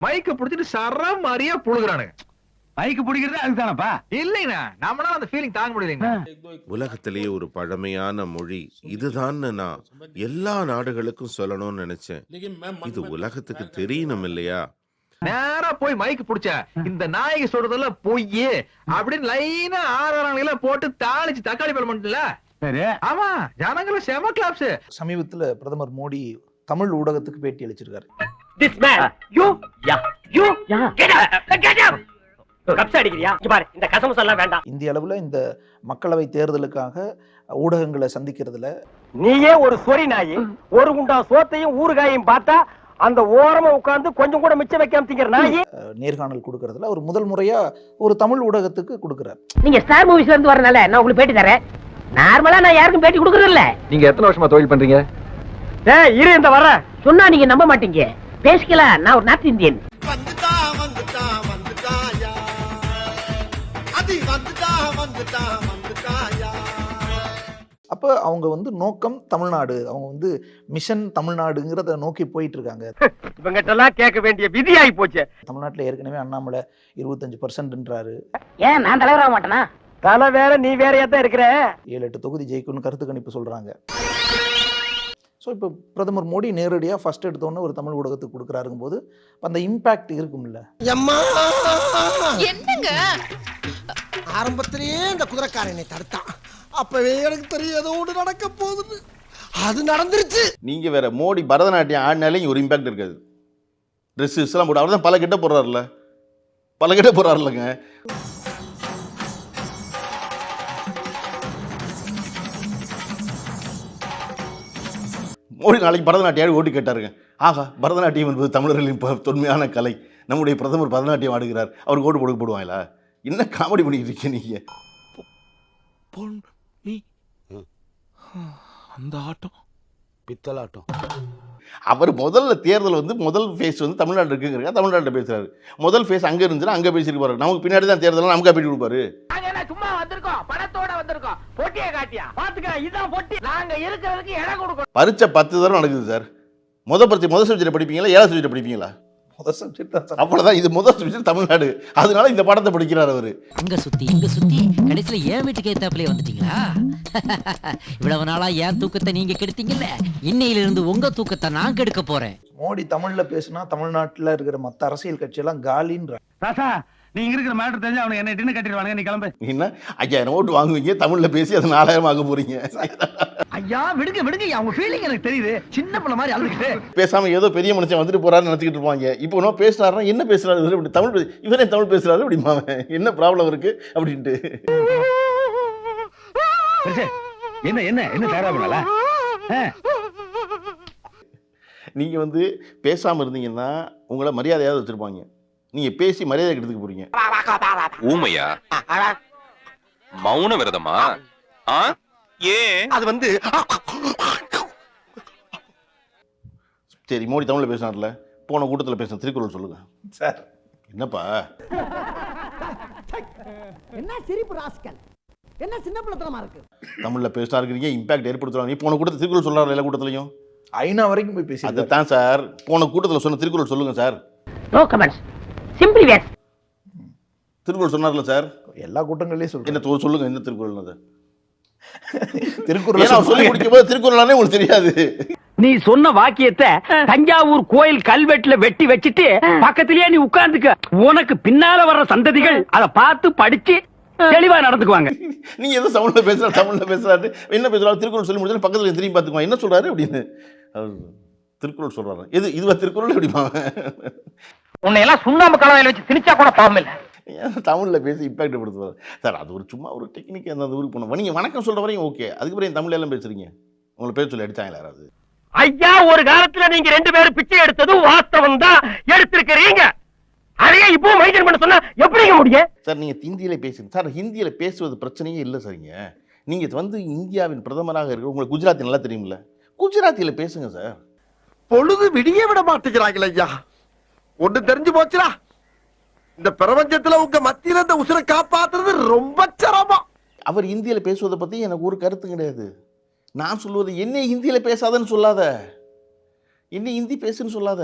மைக்க புடிச்சிட்டு சர மாதிரியா புழுகுறானுங்க. மைக்கு பிடிக்கிறது அதுதானப்பா? இல்லைங்கண்ணா நம்மளால அந்த ஃபீலிங் தாங்க முடியலைங்கண்ணா உலகத்திலேயே ஒரு பழமையான மொழி இதுதான் நான் எல்லா நாடுகளுக்கும் சொல்லணும்னு நினைச்சேன். இது உலகத்துக்கு தெரியணும் இல்லையா? நேரா போய் மைக் புடிச்ச இந்த நாயகி சொல்றதெல்லாம் பொய் அப்படின்னு லைனா ஆறாரங்களை போட்டு தாளிச்சு தக்காளி பழம் பண்ணல சரி. ஆமா ஜனங்களும் செம கிளாப்ஸ் சமீபத்துல பிரதமர் மோடி தமிழ் ஊடகத்துக்கு பேட்டி அளிச்சிருக்காரு. This man, you, yeah, you, yeah. Get up, get up. கப்ஸ் அடிக்கிறியா? இங்க பாரு. இந்த கசமசம் எல்லாம் வேண்டாம். இந்திய அளவுல இந்த மக்களவை தேர்தலுக்காக ஊடகங்களை சந்திக்கிறதுல நீயே ஒரு சொறி நாயி ஒரு குண்டா சோத்தையும் ஊறுகாயையும் பார்த்தா அந்த ஓரமா உட்கார்ந்து கொஞ்சம் கூட மிச்சம் வைக்காம திங்கிற நாயி. நேர்காணல் கொடுக்கறதுல அவர் முதல் முறையா ஒரு தமிழ் ஊடகத்துக்கு கொடுக்கிறார். நீங்க ஸ்டார் மூவிஸ்ல இருந்து வரனால நான் உங்களுக்கு பேட்டி தரேன். நார்மலா நான் யாருக்கும் பேட்டி கொடுக்கறது இல்ல நீங்க எத்தனை வருஷமா தொழில் பண்றீங்க? ஏய் இரு இந்த வர சொன்னா நீங்க நம்ப மாட்டீங்க. பேசிக்கலாம் நான் ஒரு நார்த் இந்தியன். அப்ப அவங்க வந்து நோக்கம் தமிழ்நாடு. அவங்க வந்து மிஷன் தமிழ்நாடுங்கிறத நோக்கி போயிட்டு இருக்காங்க இவங்கிட்ட எல்லாம் கேட்க வேண்டிய விதி ஆகி போச்சு. தமிழ்நாட்டுல ஏற்கனவே அண்ணாமலை இருபத்தஞ்சு பர்சன்ட்ன்றாரு. ஏன் நான் தலைவராக மாட்டேனா? தலை வேற நீ வேறையா தான் இருக்கிற. ஏழு எட்டு தொகுதி ஜெயிக்கும்னு கருத்து கணிப்பு சொல்றாங்க. ஸோ இப்போ பிரதமர் மோடி நேரடியாக ஃபர்ஸ்ட் எடுத்தோன்னே ஒரு தமிழ் ஊடகத்துக்கு கொடுக்குறாருங்கும் போது அந்த இம்பாக்ட் இருக்கும்ல? எம்மா! என்னங்க? ஆரம்பத்திலேயே இந்த குதிரைக்காரன் தடுத்தான். அப்பவே எனக்கு தெரியும் ஏதோ ஒன்று நடக்க போகுதுன்னு. அது நடந்துருச்சு. நீங்க வேற மோடி பரதநாட்டியம் ஆடினாலே இங்க ஒரு இம்பாக்ட் இருக்காது. ட்ரெஸ் எல்லாம் போட்டு அவர் தான் பல கிட்ட போடுறாருல பல கிட்ட போடுறாருலங்க மோடி நாளைக்கு பரதநாட்டியம் ஆடி ஓட்டி கேட்டாருங்க. ஆகா பரதநாட்டியம் என்பது தமிழர்களின் தொன்மையான கலை. நம்முடைய பிரதமர் பரதநாட்டியம் ஆடுகிறார். அவருக்கு ஓட்டு போட போடுவாங்களா? என்ன காமெடி பண்ணிட்டு இருக்கீங்க நீங்க? பொன் நீ. அந்த ஆட்டம். பித்தலாட்டம் அவர் முதல்ல தேர்தல் வந்து முதல் ஃபேஸ் வந்து தமிழ்நாடு இருக்குங்கிறங்க தமிழ்நாட்டில் பேசுறாரு. முதல் ஃபேஸ் அங்கே இருந்துச்சுன்னா அங்கே பேசிட்டு போறாரு. நமக்கு பின்னாடி தான் தேர்தல் நமக்கு பேட்டி கொடுப்பாரு. பணத்தோட வந்திருக்கோம். பொட்டியை காட்டியா? பாத்துக்க இதான் பொட்டி. நாங்க இருக்கிறதுக்கு இடம் கொடுக்கணும். பரீட்சை பத்து தடவை நடக்குது சார். முத பரீட்சை முதல் சப்ஜெக்ட் படிப்பீங்களா ஏழாவது சப்ஜெக்ட் படிப்பீங்களா? முதல் சப்ஜெக்ட் தான் சார். அவ்வளோதான் இது முதல் சப்ஜெக்ட் தமிழ்நாடு. அதனால இந்த படத்தை படிக்கிறார் அவர். இங்க சுத்தி இங்க சுத்தி. கடைசியில ஏன் வீட்டுக்கு ஏத்தாப்புலயே வந்துட்டீங்களா? இவ்வளவு நாளா ஏன் தூக்கத்தை நீங்க கெடுத்தீங்கல்ல? இன்னையில இருந்து உங்க தூக்கத்தை நான் கெடுக்க போறேன். மோடி தமிழ்ல பேசினா தமிழ்நாட்டுல இருக்கிற மத்த அரசியல் கட்சியெல்லாம் காலின்ற ராசா நீ இங்க இருக்கிற மேட்டர் தெரிஞ்சு அவனுக்கு என்ன டின்னு கட்டிடுவானுங்க. நீ கிளம்பு. என்ன? ஐயாயிரம் ஓட்டு வாங்குவீங்க? தமிழில் பேசி அது நாலாயிரம் ஆக போறீங்க. ஐயா விடுங்க விடுங்க. அவங்க ஃபீலிங் எனக்கு தெரியுது. சின்ன பிள்ளை மாதிரி அழுதுகிட்டு. பேசாம ஏதோ பெரிய மனுஷன் வந்துட்டு போறாருன்னு நினச்சிக்கிட்டு இருப்பாங்க. இப்போ என்ன பேசுறாருன்னா என்ன பேசுறாரு? இப்படி தமிழ் இவரே தமிழ் பேசுறாரு அப்படிமா? என்ன ப்ராப்ளம் இருக்கு? அப்படின்ட்டு. என்ன என்ன? என்ன தயாரா பண்ணல நீங்க வந்து பேசாம இருந்தீங்கன்னா உங்களை மரியாதையாவது வச்சிருப்பாங்க. நீங்க பேசி மரியாதை கெடுத்துக்க போறீங்க. ஊமையா? மௌன விரதமா? ஆ. ஏன் அது வந்து சரி மோடி தமிழ்ல பேசினார்ல. போன கூட்டத்துல பேசின திருக்குறள் சொல்லுங்க. சார். என்னப்பா? என்ன சிரிப்பு ராஸ்கல்? என்ன சின்ன பிள்ளைத்தனமா இருக்கு? தமிழ்ல பேசினாருக்கிறீங்க இம்பாக்ட் ஏற்படுத்துறாங்க. நீ போன கூட்டத்தில் திருக்குறள் சொல்றாரு எல்லா கூட்டத்திலையும்? ஐநா வரைக்கும் போய் பேசி அதுதான் சார். போன கூட்டத்தில் சொன்ன திருக்குறள் சொல்லுங்க sir. No comments simply waste Thirukkural சொன்னார்ல சார்? எல்லா கூட்டங்கள்லயும் சொல்றேன் என்ன சொல்லுங்க என்ன திருக்குறள் அது. திருக்குறள் சொல்லி முடிக்கும் போது திருக்குறளானே உங்களுக்கு தெரியாது. நீ சொன்ன வாக்கியத்தை தஞ்சாவூர் கோயில் கல்வெட்டுல வெட்டி வச்சிட்டு பக்கத்திலேயே நீ உட்கார்ந்துக்க. உனக்கு பின்னால வர்ற சந்ததிகள் அத பார்த்து படிச்சு தெளிவா நடந்துக்குவாங்க. நீங்க எதோ தமிழ்ல பேசுறாரு தமிழ்ல பேசுறாரு. என்ன பேசுறாரு? திருக்குறள் சொல்லி முடிச்சாலும் பக்கத்துல திரும்பி பார்த்துக்குவான் என்ன சொல்றாரு அப்படின்னு? திருக்குறள் சொல்றாரு. எது இதுவா திருக்குறள் எப்படிமா உன்னை எல்லாம் சுண்ணாம்பு கலவையில வச்சு திணிச்சா கூட பாவம் இல்ல. ஏன் தமிழ்ல பேசி இம்பாக்ட் படுத்துவார்? சார் அது ஒரு சும்மா ஒரு டெக்னிக் அந்த ஊருக்கு போனோம். நீங்க வணக்கம் சொல்ற வரையும் ஓகே அதுக்கப்புறம் என் தமிழ்ல எல்லாம் பேசுறீங்க. உங்களை பேச சொல்லி அடிச்சாங்களா யாராவது? ஐயா ஒரு காலத்துல நீங்க ரெண்டு பேரும் பிச்சை எடுத்தது வாஸ்தவம் தான். எடுத்திருக்கிறீங்க. அதையே இப்போ மைண்டன் பண்ண சொன்னா எப்படிங்க முடியும்? சார் நீங்க ஹிந்தியில பேசுங்க. சார் ஹிந்தியில பேசுவது பிரச்சனையே இல்லை சரிங்க நீங்க வந்து இந்தியாவின் பிரதமராக இருக்க உங்களுக்கு குஜராத்தி நல்லா தெரியுமில்ல குஜராத்தியில பேசுங்க சார். பொழுது விடிய விட மாட்டேங்கிறாங்களே ஐயா. ஒண்ணு தெரிஞ்சு போச்சுடா. இந்த பிரபஞ்சத்துல உங்க மத்தியில இந்த உசுரை காப்பாத்துறது ரொம்ப சிரமம். அவர் இந்தியில பேசுவதை பத்தி எனக்கு ஒரு கருத்து கிடையாது. நான் சொல்லுவது என்ன ஹிந்தியில பேசாதன்னு சொல்லாத. என்ன ஹிந்தி பேசுன்னு சொல்லாத.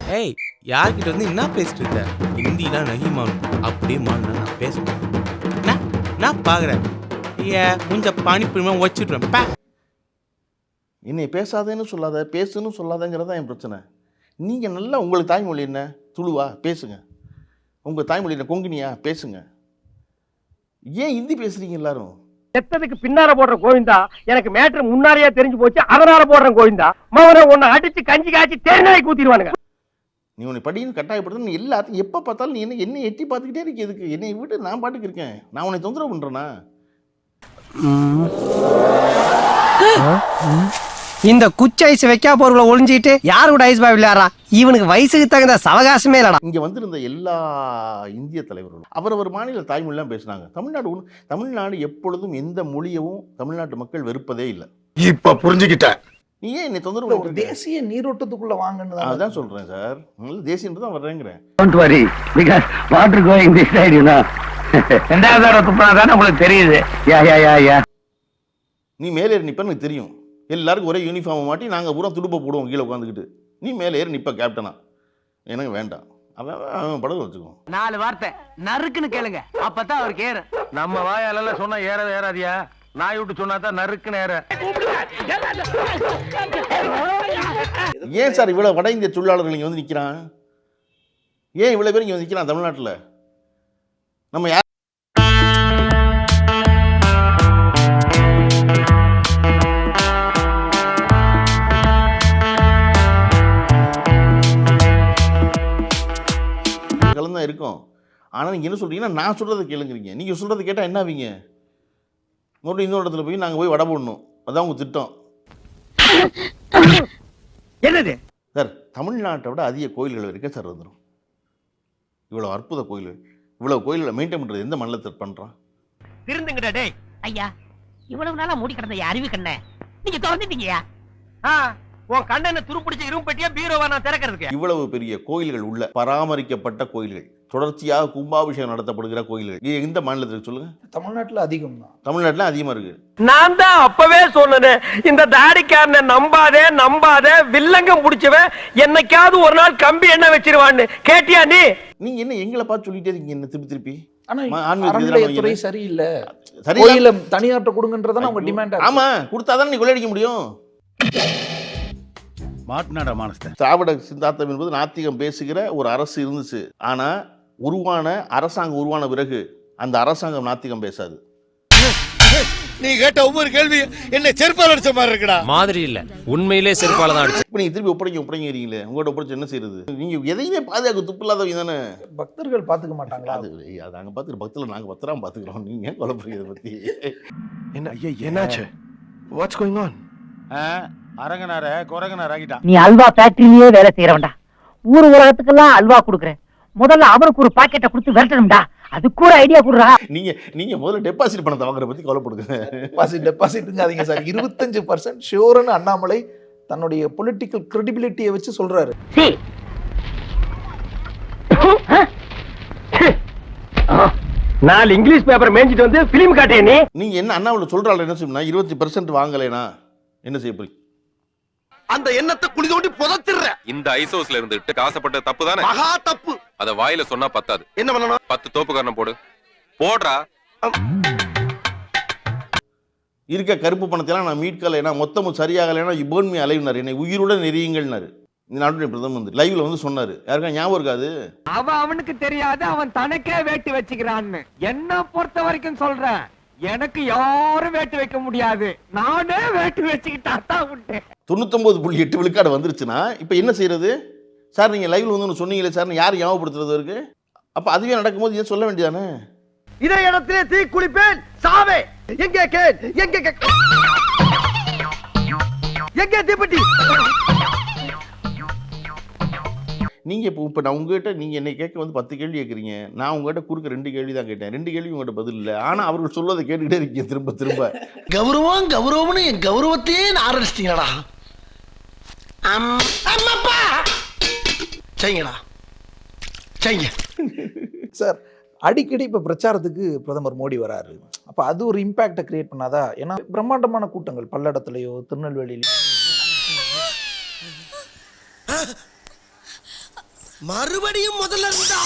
ஏய் யார்கிட்ட வந்து என்ன பேசிட்டு இருக்க? ஹிந்திலாம் நகிமான் அப்படியே மாறினா நான் பேசுறேன் நான் பார்க்குறேன் ஏ கொஞ்சம் பானிப்புரிமா வச்சுட்றேன். பா. என்னை பேசாதேன்னு சொல்லாத பேசுன்னு சொல்லாதங்கிறது தான் என் பிரச்சனை. நீங்கள் நல்லா உங்களுக்கு தாய்மொழி என்ன? துளுவா? பேசுங்க. உங்கள் தாய்மொழி என்ன? கொங்கினியா? பேசுங்க. ஏன் ஹிந்தி பேசுறீங்க எல்லாரும்? செத்ததுக்கு பின்னால போடுற கோவிந்தா எனக்கு மேட்ரு முன்னாலேயே தெரிஞ்சு போச்சு அதனால போடுறேன் கோவிந்தா. மவனை உன்னை அடிச்சு கஞ்சி காய்ச்சி தேங்காய் ஊத்திடுவானுங்க நீ உன்னை படின்னு கட்டாயப்படுத்த நீ எல்லாத்தையும் எப்போ பார்த்தாலும் நீ என்ன என்னை எட்டி பார்த்துக்கிட்டே இருக்க எதுக்கு? என்னை விட்டு நான் பாட்டுக்கு இருக்கேன். நான் உன்னை தொந்தரவு பண்ணுறேனா இந்த குச்சி ஐஸ் வைக்கா போர்களை ஒளிஞ்சிட்டு யாரு கூட ஐஸ் பாய் விளையாடுறா? இவனுக்கு வயசுக்கு தகுந்த சவகாசமே இல்லடா. இங்கே வந்திருந்த எல்லா இந்திய தலைவர்களும் அவரவர் மாநில தாய்மொழிலாம் பேசுனாங்க. தமிழ்நாடு ஒண்ணு- தமிழ்நாடு எப்பொழுதும் எந்த மொழியவும் தமிழ்நாட்டு மக்கள் வெறுப்பதே இல்லை. இப்ப புரிஞ்சுக்கிட்டேன் நீ ஏன் என்னை தொந்தரவு ஒரு? தேசிய நீரோட்டத்துக்குள்ள வாங்கன்னு தான் அதான் சொல்கிறேன் சார். நல்ல தேசியன்றது தான் வர்றேங்கிறேன். Don't worry because water going this side you know ரெண்டாவது தடவை துப்புனா தானே உங்களுக்கு தெரியுது. யா யா யா யா நீ மேலே நிப்பன்னு எனக்கு தெரியும். எல்லாருக்கும் ஒரே யூனிஃபார்மை மாட்டி நாங்கள் பூரா துடுப்பை போடுவோம் கீழே உட்காந்துக்கிட்டு நீ மேலே ஏறி நிப்ப கேப்டனா எனக்கு வேண்டாம். அவன் படகு வச்சுக்கோ நாலு வார்த்தை. நறுக்குன்னு கேளுங்க. அப்பதான் அவருக்கு ஏறு நம்ம வாயால சொன்னா ஏறவே ஏறாதியா? நாய் விட்டு சொன்னா தான் நறுக்குன்னு ஏற. ஏன் சார் இவ்வளோ வட இந்திய தொழிலாளர்கள் இங்கே வந்து நிற்கிறான் ஏன் இவ்வளோ பேர் இங்கே வந்து நிற்கிறான் தமிழ்நாட்டில்? நம்ம யார் ஆனால் நீங்கள் என்ன சொல்றீங்கன்னா நான் சொல்கிறத கேளுங்கிறீங்க. நீங்கள் சொல்கிறத கேட்டால் என்ன ஆவீங்க? மறுபடியும் இன்னொரு இடத்துல போய் நாங்கள் போய் வடை போடணும். அதான் உங்கள் திட்டம். என்னது? சார் தமிழ்நாட்டை விட அதிக கோயில்கள் வரைக்கும் சார் வந்துடும் இவ்வளோ அற்புத கோயில் இவ்வளோ கோயில்களை மெயின்டைன் பண்ணுறது எந்த மண்டலத்தில் பண்ணுறான் திருந்துங்கடா டேய். ஐயா இவ்வளவு நாளா மூடி கிடந்த அறிவு கண்ண. நீங்க திறந்துட்டீங்கயா ஆ, உன் கண்ணனை துருப்பிடிச்ச இரும்பு பெட்டியா பீரோவா நான் திறக்கிறதுக்கு? இவ்வளவு பெரிய கோயில்கள் உள்ள பராமரிக்கப்பட்ட கோயில்கள். தொடர்ச்சியாக கும்பாபிஷேகம் நடத்தப்படுகிற கோயில்கள். எந்த மாநிலத்தில் சொல்லுங்க? தமிழ்நாட்டுல அதிகம் தான் தமிழ்நாட்டில் அதிகமாக இருக்கு. நான் தான் அப்பவே சொன்னேன் இந்த தாடிக்காரனை நம்பாதே நம்பாதே வில்லங்கம் புடிச்சவன் என்னைக்காவது ஒரு நாள் கம்பி என்ன வச்சிருவான்னு. கேட்டியா நீ? நீங்க என்ன எங்களை பார்த்து சொல்லிட்டே இருக்கீங்க என்ன திருப்பி திருப்பி? அறநிலையத்துறை. சரியில்லை. சரி கோயில தனியார்ட்ட கொடுங்கன்றதான அவங்க டிமாண்ட் ஆமா கொடுத்தாதானே நீ கொள்ளையடிக்க முடியும்? மாட்டுநாடா மானஸ்த திராவிட சித்தாந்தம் என்பது நாத்திகம் பேசுகிற ஒரு அரசு இருந்துச்சு. ஆனா உருவான அரசாங்கம் உருவான பிறகு அந்த அரசாங்கம் நாத்திகம் பேசாது. நீ கேட்ட ஒவ்வொரு கேள்வி என்ன செருப்பால் அடிச்ச மாதிரி இருக்குடா. மாதிரி இல்ல. உண்மையிலே செருப்பால தான் அடிச்சு இப்போ நீங்க திருப்பி ஒப்படைக்க ஒப்படைங்கிறீங்களே உங்கள்கிட்ட ஒப்படைச்சு என்ன செய்யறது நீங்க எதையுமே பாதுகாக்க துப்பு இல்லாதவங்க தானே? பக்தர்கள் பாத்துக்க மாட்டாங்களா? அது அது நாங்க பாத்துக்கிறோம் பக்தியில் நாங்க பத்திரம் பாத்துக்கிறோம். நீங்க குழப்பறீங்க பத்தி? என்ன ஐயா என்னாச்சு? வாட்ஸ் கோயிங் ஆன் அரங்கனார குரங்கனார் ஆகிட்டான் நீ அல்வா ஃபேக்டரியிலேயே வேலை செய்யறவன்டா ஊர் உலகத்துக்கெல்லாம் அல்வா கொடுக்குறேன். முதல்ல அவனுக்கு ஒரு பாக்கெட்டை கொடுத்து விரட்டணும்டா. அதுக்கு ஒரு ஐடியா கொடுறா. நீங்க நீங்க முதல்ல டெபாசிட் பணத்தை வாங்குற பத்தி கவலைப்படுங்க. டெபாசிட் டெபாசிட்டுங்காதீங்க சார். இருபத்தஞ்சு பர்சன்ட் ஷியோர்னு அண்ணாமலை தன்னுடைய பொலிட்டிக்கல் கிரெடிபிலிட்டியை வச்சு சொல்றாரு. சி. நாலு இங்கிலீஷ் பேப்பர் மேய்ஞ்சிட்டு வந்து பிலிம் காட்டிய நீ? நீங்க என்ன அண்ணாவில் சொல்றாள் என்ன செய்யணும்னா இருபத்தி பர்சன்ட் வாங்கலைனா என்ன செய்ய போறீங்க? அந்த எண்ணத்தை குழி தோண்டி புதைச்சிடுற. இந்த ஐசோஸ்ல இருந்துட்டு காசப்பட்ட தப்பு தானே? மகா தப்பு. அத வாயில சொன்னா பத்தாது. என்ன பண்ணணும்? பத்து தோப்புக்காரனை போடு. போடுறா. இருக்க கருப்பு பணத்தையெல்லாம் நான் மீட்கலைனா மொத்தமும் சரியாகலைனா இபோன்மி அலைவினார் என்னை உயிருடன் நெறியுங்கள்னாரு இந்த நாட்டுடைய பிரதமர் வந்து லைவ்ல வந்து சொன்னாரு. யாருக்கா ஞாபகம் இருக்காது அவன் அவனுக்கு தெரியாது அவன் தனக்கே வேட்டு வச்சுக்கிறான்னு. என்ன பொறுத்த வரைக்கும் சொல்றேன். எனக்கு யாரும் வேட்டு வைக்க முடியாது. நானே வேட்டு வச்சுக்கிட்டா தான் உண்டு. தொண்ணூத்தொன்பது புள்ளி எட்டு விழுக்காடு வந்துருச்சுன்னா இப்போ என்ன செய்யறது? சார் நீங்க லைவ்ல வந்து ஒன்று சொன்னீங்களே சார் யார் ஞாபகப்படுத்துறது இருக்கு? அப்ப அதுவே நடக்கும்போது ஏன் சொல்ல வேண்டியதானே? இதே இடத்திலே தீ குளிப்பேன் சாவே! எங்கே கேள் எங்கே எங்கே தீப்பெட்டி? நீங்க இப்போ இப்போ நான் உங்ககிட்ட நீங்க என்னை கேட்க வந்து பத்து கேள்வி கேட்குறீங்க. நான் உங்ககிட்ட குறுக்க ரெண்டு கேள்வி தான் கேட்டேன். ரெண்டு கேள்வி உங்ககிட்ட பதில் இல்லை. ஆனா அவர்கள் சொல்வதை கேட்டுக்கிட்டே இருக்கீங்க திரும்ப திரும்ப. கௌரவம் கௌரவம்னு என் கௌரவத்தையே ஆரம்பிச்சிட்டீங்களா அம்மாப்பா! செய்யுங்கடா. செய்யுங்க. சார் அடிக்கடி இப்போ பிரச்சாரத்துக்கு பிரதமர் மோடி வராரு. அப்போ அது ஒரு இம்பேக்டை கிரியேட் பண்ணாதா? ஏன்னா பிரம்மாண்டமான கூட்டங்கள் பல்லடத்துலையோ திருநெல்வேலியிலையோ. மறுபடியும் முதல்ல இருந்தா?